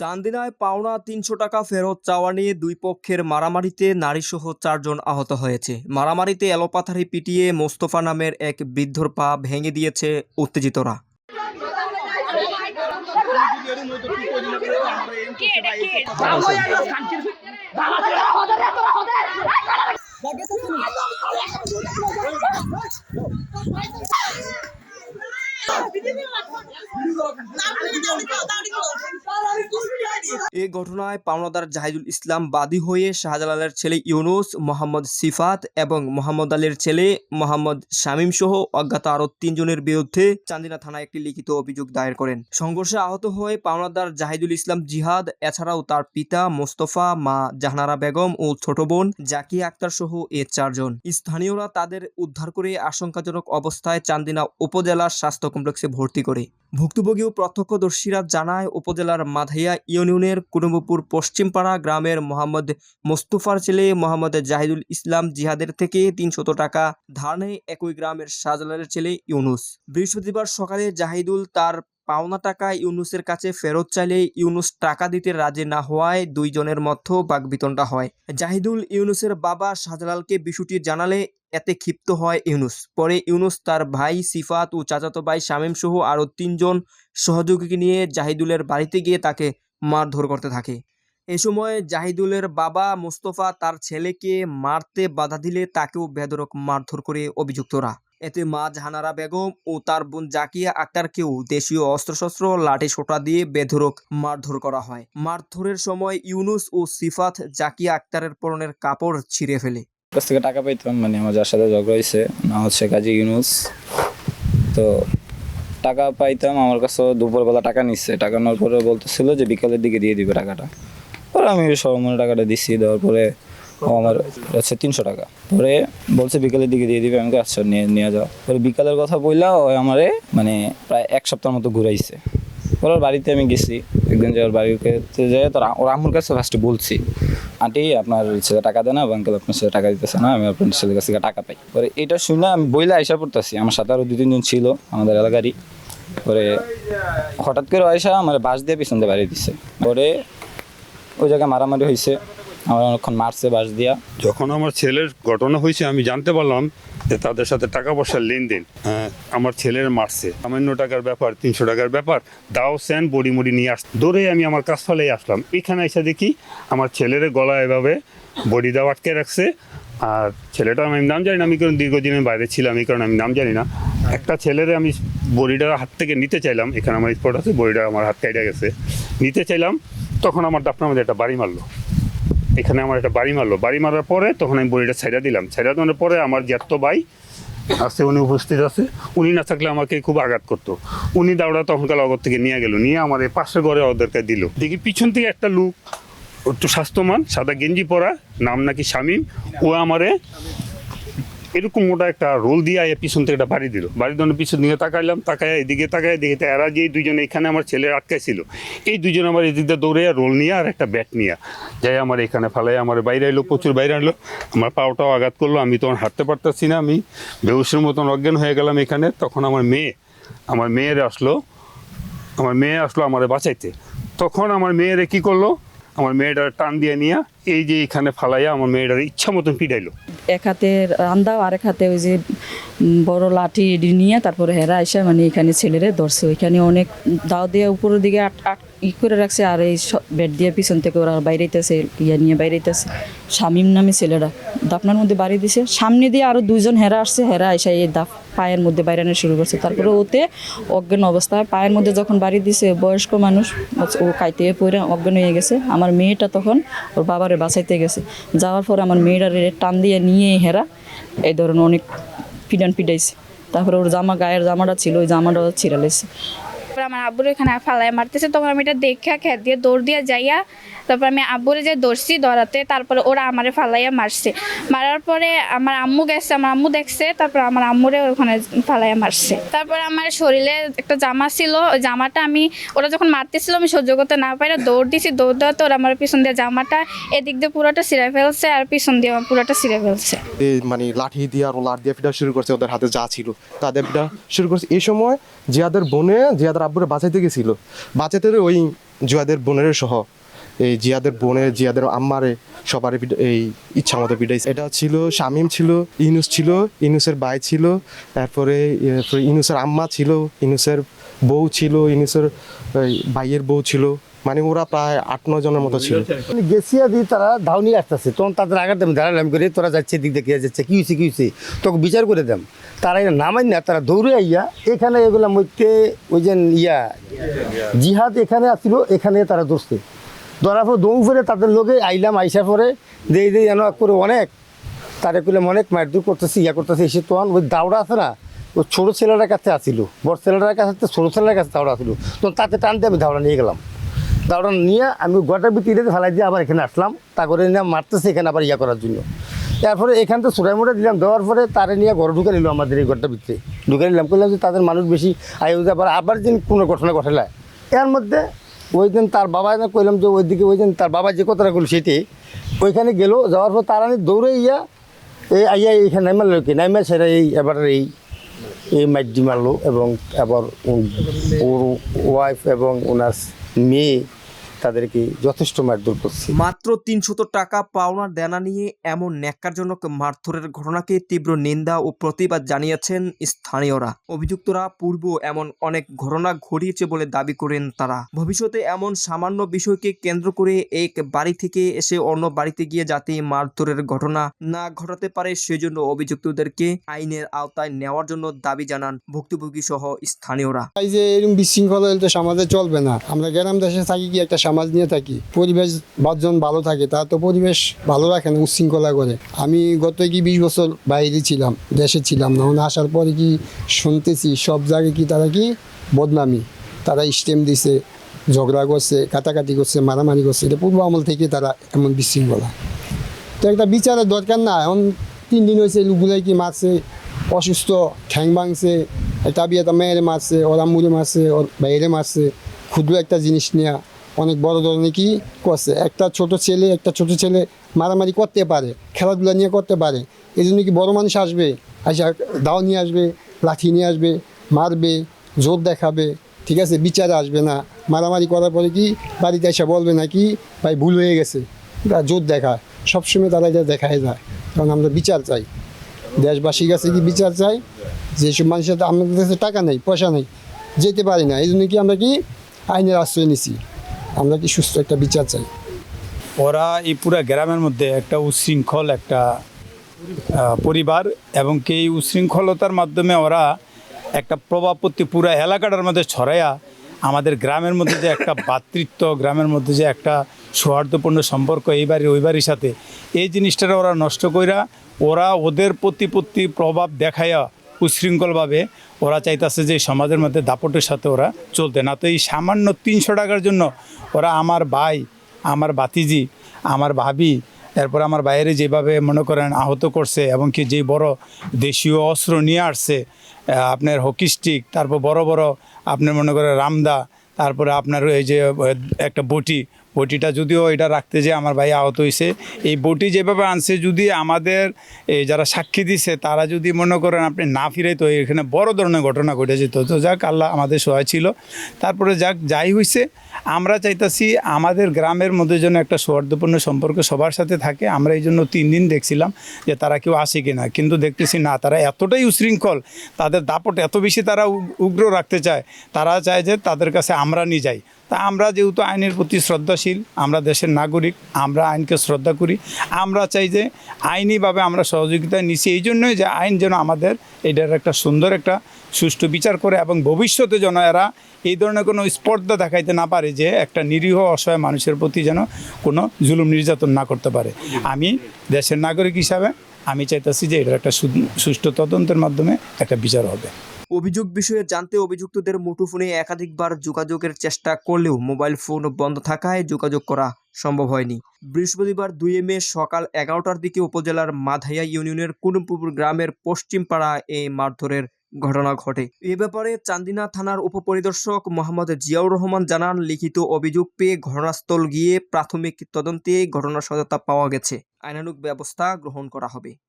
চান্দিনায় পাওনা তিনশো টাকা ফেরত চাওয়া নিয়ে দুই পক্ষের মারামারিতে নারীসহ চারজন আহত হয়েছে। মারামারিতে এলোপাথারি পিটিয়ে মোস্তফা নামের এক বৃদ্ধর পা ভেঙে দিয়েছে উত্তেজিতরা। এ ঘটনায় পাওনাদার জাহিদুল ইসলাম বাদী হয়ে শাহজালালের ছেলে ইউনুস, মোহাম্মদ সিফাত এবং মোহাম্মদ আলীর ছেলে মোহাম্মদ শামীম সহ অজ্ঞাত আরও তিনজনের বিরুদ্ধে চান্দিনা থানায় একটি লিখিত অভিযোগ দায়ের করেন। সংঘর্ষে আহত হয়ে পাওনাদার জাহিদুল ইসলাম জিহাদ, এছাড়াও তার পিতা মোস্তফা, মা জাহানারা বেগম ও ছোট বোন জাকিয়া আক্তার সহ এ চারজন। স্থানীয়রা তাদের উদ্ধার করে আশঙ্কাজনক অবস্থায় চান্দিনা উপজেলার স্বাস্থ্য কমপ্লেক্সে ভর্তি করে। ভুক্তভোগী ও প্রত্যক্ষদর্শীরা জানায়, উপজেলার মাধাইয়া ইউনিয়নের কুটুম্বপুর পশ্চিমপাড়া গ্রামের মোহাম্মদ মোস্তফার ছেলে মোহাম্মদ জাহিদুল ইসলাম জিহাদের থেকে তিনশত টাকা ধার নেয় একই গ্রামের শাহজালালের ছেলে ইউনুস। বৃহস্পতিবার সকালে জাহিদুল তার পাওনা টাকা ইউনুসের কাছে ফেরত চাইলে ইউনুস টাকা দিতে রাজি না হওয়ায় দুইজনের মধ্যে বাগবিতণ্ডা হয়। জাহিদুল ইউনুসের বাবা শাহজালালকে বিষয়টি জানালে এতে ক্ষিপ্ত হয় ইউনুস। পরে ইউনুস তার ভাই সিফাত ও চাচাতো ভাই শামীম সহ আরও তিনজন সহযোগীকে নিয়ে জাহিদুলের বাড়িতে গিয়ে তাকে মারধর করতে থাকে। এ সময় জাহিদুলের বাবা মোস্তফা তার ছেলেকে মারতে বাধা দিলে তাকেও বেদরক মারধর করে অভিযুক্তরা। এতে মা জাহানারা বেগম ও তার বোন জাকিয়া আক্তারকেও দেশীয় অস্ত্রশস্ত্র, লাঠি, সোটা দিয়ে বেধরক মারধর করা হয়। মারধরের সময় ইউনুস ও সিফাত জাকিয়া আক্তারের পরনের কাপড় ছিঁড়ে ফেলে। কাছ থেকে টাকা পাইতাম মানে আমার যার সাথে ঝগড়া হয়েছে না হচ্ছে কাজী ইউনুস। তো টাকা পাইতাম, আমার কাছে দুপুরবেলা টাকা নিচ্ছে টাকা নেওয়ার পরে বলতেছিল যে বিকালের দিকে দিয়ে দিবে টাকাটা। পরে আমি সরমনে টাকাটা দিচ্ছি দেওয়ার পরে ও আমার হচ্ছে তিনশো টাকা। পরে বলছে বিকালের দিকে দিয়ে দিবে আমি বলি, আচ্ছা নিয়ে নিয়ে যাও। পরে বিকালের কথা বললা ও আমারে মানে প্রায় এক সপ্তাহ মতো ঘুরাইছে। ওর বাড়িতে আমি গেছি একদিন যে ওর বাড়িতে যাই তোর ওর আম্মুর কাছে ফার্স্টে বলছি আন্টি আপনার ছেলে টাকা দেয় না আঙ্কেল আপনার ছেলে টাকা দিতেছে না আমি আপনার ছেলের কাছ থেকে টাকা পাই। পরে এটা শুনে আমি বইলে আইসা পড়তেছি আমার সাথে আরও দু তিনজন ছিল আমাদের এলাকারই। পরে হঠাৎ করে আয়সা আমার বাস দিয়ে পিছন দিয়ে বাড়ি দিছে। পরে ওই জায়গায় মারামারি হয়েছে আমার অনেকক্ষণ মারছে বাস দিয়া। যখন আমার ছেলের ঘটনা হয়েছে আমি জানতে পারলাম যে তাদের সাথে টাকা পয়সার লেনদেন। হ্যাঁ, আমার ছেলের মারছে। সামান্য টাকার ব্যাপার তিনশো টাকার ব্যাপার দাও সেন বড়ি মুড়ি নিয়ে আস দৌড়ে আমি আমার কাজ ফেলেই আসলাম। এখানে এসে দেখি আমার ছেলের গলা এভাবে বডি দাও আটকে রাখছে। আর ছেলেটা আমি নাম জানি না আমি কারণ দীর্ঘদিনের বাইরে ছিলাম এই কারণে আমি নাম জানি না। একটা ছেলের আমি বড়িটা হাত থেকে নিতে চাইলাম এখানে আমার স্পট আছে বড়িটা আমার হাত কেটে গেছে। নিতে চাইলাম তখন আমার ডাক্তার মধ্যে একটা বাড়ি মারলো। এখানে আমার একটা বাড়ি মারলো। বাড়ি মারার পরে তখন আমি বড়িটা ছাইড়া দিলাম। ছাইড়া দেওয়ার পরে আমার জ্যাঠ ভাই আছে উনি উপস্থিত আছে। উনি না থাকলে আমাকে খুব আঘাত করতো। উনি দাওড়া তখনকার অগর থেকে নিয়ে গেল, নিয়ে আমার এই পাশের ঘরে ওদেরকে দিল। দেখি পিছন থেকে একটা লুক, একটু স্বাস্থ্যমান সাদা গেঞ্জি পরা, নাম নাকি শামীম, ও আমারে এরকম মোটা একটা রোল দিয়ে আয়া পিছন থেকে একটা বাড়ি দিল। বাড়ি দেওয়ার পিছন দিকে তাকাইলাম তাকায় এদিকে তাকায় এদিকে এরা যে দুইজন এখানে আমার ছেলে আটকাইছিল, এই দুজন আমার এদিক দিয়ে দৌড়ে রোল নিয়ে আর একটা ব্যাট নিয়ে। যাই আমার এখানে ফেলাই আমার বাইরে এলো প্রচুর বাইরে আনলো আমার পাওটাও আঘাত করল, আমি তখন হাঁটতে পারতেছি না, আমি বেউসের মতন অজ্ঞান হয়ে গেলাম এখানে। তখন আমার মেয়ে, আমার মেয়ের আসলো, আমার মেয়ে আসলো আমার বাঁচাইতে। তখন আমার মেয়েরে কি করল আমার মেয়েটার টান দিয়ে নিয়ে এই যে এখানে ফালাইয়া আমার মেয়েটার ইচ্ছা মতন পিটাইলো। এক হাতে রান্দাও এক হাতে ওই যে বড় লাঠি নিয়ে তারপরে হেরা এসে মানে এখানে ছেলেরে ধরছে। ওইখানে অনেক দাও দিয়ে উপরের দিকে আট আট ই করে রাখছে আর এই বেড দিয়ে পিছন থেকে ওরা বাইরেতেছে ইয়া নিয়ে বাইরে বাইরেতেছে শামিম নামে ছেলেরা। দাপনার মধ্যে বাড়ি দিছে। সামনে দিয়ে আরও দুইজন হেরা আসছে, হেরা এসে এই দাপ পায়ের মধ্যে বাইরানো শুরু করছে। তারপরে ওতে অজ্ঞান অবস্থায় পায়ের মধ্যে যখন বাড়ি দিছে, বয়স্ক মানুষ, ও কাইতে পড়ে অজ্ঞান হয়ে গেছে। আমার মেয়েটা তখন ওর বাবারে বাঁচাইতে গেছে। যাওয়ার পরে আমার মেয়েটারে টান দিয়ে নিয়ে হেরা এই ধরনের অনেক পিডান পিডাইছে। তারপরে ওর জামা, গায়ের জামাটা ছিল, ওই জামাটা ছিঁড়ালেছে তারপর আমার আব্বুর এখানে ফালাই মারতেছে। তখন আমি এটা দেখে খেত দিয়ে দৌড় দিয়ে যাইয়া তারপর আমি আব্বুরে যে দৌড়ছি দৌড়াতে, তারপরে ওরা আমারে ফালাইয়া মারছে। মারার পরে আমার আম্মু গেছে, আমার আম্মু দেখছে, তারপর আমার আম্মুরে ওখানে ফালাইয়া মারছে। তারপর আমার শরীরে একটা জামা ছিল, ওই জামাটা আমি, ওরা যখন মারতেছিল, আমি সহ্য করতে না পারি দৌড় দিছি। দৌড় দেওয়াতে ওরা আমার পিছন দিয়ে জামাটা, এদিক দিয়ে পুরোটা ছিঁড়ে ফেলছে আর পিছন দিয়ে আমার পুরোটা ছিঁড়ে ফেলছে। মানে লাঠি দিয়ে আর লাঠ দিয়ে ফিটা শুরু করছে ওদের হাতে যা ছিল তাদের ফিটা শুরু করছে। এই সময় জিয়াদের বোনে, জিয়াদের আব্বুরে বাঁচাইতে গেছিল। বাঁচাতে ওই জুয়াদের বোনের সহ, এই জিয়াদের বোনের, জিয়াদের আম্মারে সবারই এই ইচ্ছা মতো পিটাইছে। এটা ছিল, শামিম ছিল ইনুস ছিল ইনুসের ভাই ছিল, তারপরে ইনুসের আম্মা ছিল ইনুসের বউ ছিল ইনুসের ভাইয়ের বউ ছিল মানে ওরা প্রায় আট, নয় জনের মতো ছিল। গেছিয়া দিয়ে তারা ধাউনি আসতেছে তখন তাদের আঘাত আমি দাঁড়ালাম করে, তোরা যাচ্ছে দিক দেখে যাচ্ছে, কি হয়েছে কি হয়েছে তোকে বিচার করে দেম। তারা নামাই না, তারা দৌড়ে আইয়া এখানে এগুলো মধ্যে ওই যে ইয়া, জিহাদ এখানে আসছিল এখানে তারা দোষতে ধরার পর দৌড় ফেরে তাদের লোকে আইলাম, আইসা পরে দেই দেই যেন করে অনেক, তারে করলাম অনেক মারধর করতেছে, ইয়া করতেছে। এসে তখন ওই দাওড়া আছে না ছোটো ছেলেটার কাছে আসিল, বড় ছেলেটার কাছে ছোটো ছেলেটার কাছে দাওড়া আসিল। তো তাতে টানতে আমি দাওড়া নিয়ে গেলাম। দাওড়া নিয়ে আমি গোটা ভিতরে ফেলাই দিয়ে আবার এখানে আসলাম। তা করে নিয়ে মারতেছে এখানে আবার ইয়া করার জন্য। তারপরে এখান থেকে সোটাই মোটা দিলাম, দেওয়ার পরে তারে নিয়ে ঘরে ঢুকে নিল আমাদের এই ঘরটার ভিতরে। ঢুকে নিলাম করলাম যে তাদের মানুষ বেশি আয়ু আবার আবার যেন কোনো ঘটনা ঘটে ঘটালায় এর মধ্যে ওই দিন তার বাবা না কইলাম যে ওইদিকে ওই দিন তার বাবা যে কথাটা করল সেটি ওইখানে গেল, যাওয়ার পর তারা দৌড়ে ইয়া এই আইয়া এইখানে নাইমাল কি নাইমাল সেটা এই এবার এই এই মাইডি মারলো এবং উন- ওর ওয়াইফ এবং ওনার মেয়ে তাদেরকে যথেষ্ট মারধর করছে। মাত্র তিনশত টাকা পাওনার দেনা নিয়ে এমন ন্যাক্কারজনক মারধরের ঘটনাকে তীব্র নিন্দা ও প্রতিবাদ জানিয়েছেন স্থানীয়রা। অভিযুক্তরা পূর্ব এমন অনেক ঘটনা ঘটিয়েছে বলে দাবি করেন তারা। ভবিষ্যতে এমন সামান্য বিষয়কে কেন্দ্র করে এক বাড়ি থেকে এসে অন্য বাড়িতে গিয়ে যাতে মারধরের ঘটনা না ঘটাতে পারে সেজন্য অভিযুক্তদেরকে আইনের আওতায় নেওয়ার জন্য দাবি জানান ভুক্তভোগী সহ স্থানীয়রা। এই যে এরকম বিশৃঙ্খলা সমাজে চলবে না। আমরা গ্রাম দেশে থাকি কি একটা সমাজ নিয়ে থাকি। পরিবেশ বাদজন ভালো থাকে, তা তো পরিবেশ ভালো রাখে না, উচ্ছৃঙ্খলা করে। আমি গত কি বিশ বছর বাইরে ছিলাম, দেশে ছিলাম না আসার পরে কি শুনতেছি, সব জায়গায় কি তারা কি বদনামি? তারা স্টেম দিছে, ঝগড়া করছে, কাটাকাটি করছে, মারামারি করছে, এটা পূর্ব আমল থেকে তারা এমন বিশৃঙ্খলা। তো একটা বিচারের দরকার না, এখন তিন দিন হয়েছে, লোকগুলাই কি মারছে, অসুস্থ, ঠ্যাং ভাঙছে, একটা বিয়ে মেয়েরে মারছে, ওর আম্মুরে মারছে, ওর বাইরে মারছে, ক্ষুদ্র একটা জিনিস নেওয়া অনেক বড় ধরনের কি করছে। একটা ছোট ছেলে, একটা ছোট ছেলে মারামারি করতে পারে, খেলাধুলা নিয়ে করতে পারে। এই জন্য কি বড় মানুষ আসবে? আচ্ছা দাও নিয়ে আসবে, লাঠি নিয়ে আসবে, মারবে, জোর দেখাবে, ঠিক আছে? বিচার আসবে না। মারামারি করার পরে কি বাড়িতে এসে বলবে না কি, ভাই, ভুল হয়ে গেছে। জোর দেখায়। সবসময় তারা এটা দেখায় যায় কারণ আমরা বিচার চাই। দেশবাসীর কাছে কি বিচার চাই? যেসব মানুষের আমাদের কাছে টাকা নেই, পয়সা নেই, যেতে পারি না। এই জন্য কি আমরা কি আইনের আশ্রয় নিছি। আমরা কি সুস্থ একটা বিচার চাই? ওরা এই পুরো গ্রামের মধ্যে একটা উচ্ছৃঙ্খল একটা পরিবার এবং কি এই উচ্ছৃঙ্খলতার মাধ্যমে ওরা একটা প্রভাবপত্তি পুরো এলাকাটার মধ্যে ছড়াইয়া আমাদের গ্রামের মধ্যে যে একটা ভাতৃত্ব, গ্রামের মধ্যে যে একটা সৌহার্দ্যপূর্ণ সম্পর্ক এই বাড়ি, ওই বাড়ির সাথে, এই জিনিসটা ওরা নষ্ট কইরা ওরা ওদের প্রতিপত্তি প্রভাব দেখাইয়া উচ্ছৃঙ্খলভাবে ওরা চাইতেছে যে সমাজের মধ্যে দাপটের সাথে ওরা চলতে। না তো এই সামান্য তিনশো টাকার জন্য ওরা আমার ভাই, আমার বাতিজি আমার ভাবি, এরপর আমার বাইরে যেভাবে মনে করেন আহত করছে এবং কি যে বড় দেশীয় অস্ত্র নিয়ে আসছে আপনার হকি স্টিক তারপর বড় বড় আপনার মনে করেন রামদা, তারপরে আপনার এই যে একটা বটি বটিটা যদিও এটা রাখতে যে আমার ভাই আহত হয়েছে এই বটি যেভাবে আনছে যদি আমাদের, এই যারা সাক্ষী দিছে, তারা যদি মনে করেন আপনি না ফিরে তো এখানে বড় ধরনের ঘটনা ঘটে যেত। তো যাক, আল্লাহ আমাদের সহায় ছিল। তারপরে যাক, যাই হয়েছে আমরা চাইতাছি আমাদের গ্রামের মধ্যে যেন একটা সৌহার্দ্যপূর্ণ সম্পর্ক সবার সাথে থাকে। আমরা এই জন্য তিন দিন দেখছিলাম যে তারা কেউ আসে কিনা, কিন্তু দেখতেছি না, তারা এতটাই উশৃঙ্খল, তাদের দাপট এত বেশি তারা উগ্র রাখতে চায়, তারা চায় যে তাদের কাছে আমরা নিয়ে যাই। তা আমরা যেহেতু আইনের প্রতি শ্রদ্ধাশীল, আমরা দেশের নাগরিক, আমরা আইনকে শ্রদ্ধা করি, আমরা চাই যে আইনিভাবে আমরা সহযোগিতা নিচ্ছি। এই জন্যই যে আইন যেন আমাদের এটার একটা সুন্দর একটা সুষ্ঠু বিচার করে এবং ভবিষ্যতে যেন এরা এই ধরনের কোনো স্পর্ধা দেখাইতে না পারে যে একটা নিরীহ অসহায় মানুষের প্রতি যেন কোনো জুলুম নির্যাতন না করতে পারে। আমি দেশের নাগরিক হিসাবে আমি চাইতেছি যে এটার একটা সুষ্ঠু তদন্তের মাধ্যমে একটা বিচার হবে। অভিযোগ বিষয়ে জানতে অভিযুক্তদের মুঠোফোনে একাধিকবার যোগাযোগের চেষ্টা করলেও মোবাইল ফোন বন্ধ থাকায় যোগাযোগ করা সম্ভব হয়নি। বৃহস্পতিবার দুই মে সকাল এগারোটার দিকে উপজেলার মাধাইয়া ইউনিয়নের কুনুমপুর গ্রামের পশ্চিম পাড়া এই মারধরের ঘটনা ঘটে। এ ব্যাপারে চান্দিনা থানার উপপরিদর্শক মোহাম্মদ জিয়াউর রহমান জানান, লিখিত অভিযোগ পেয়ে ঘটনাস্থল গিয়ে প্রাথমিক তদন্তে ঘটনার সত্যতা পাওয়া গেছে। আইনানুক ব্যবস্থা গ্রহণ করা হবে।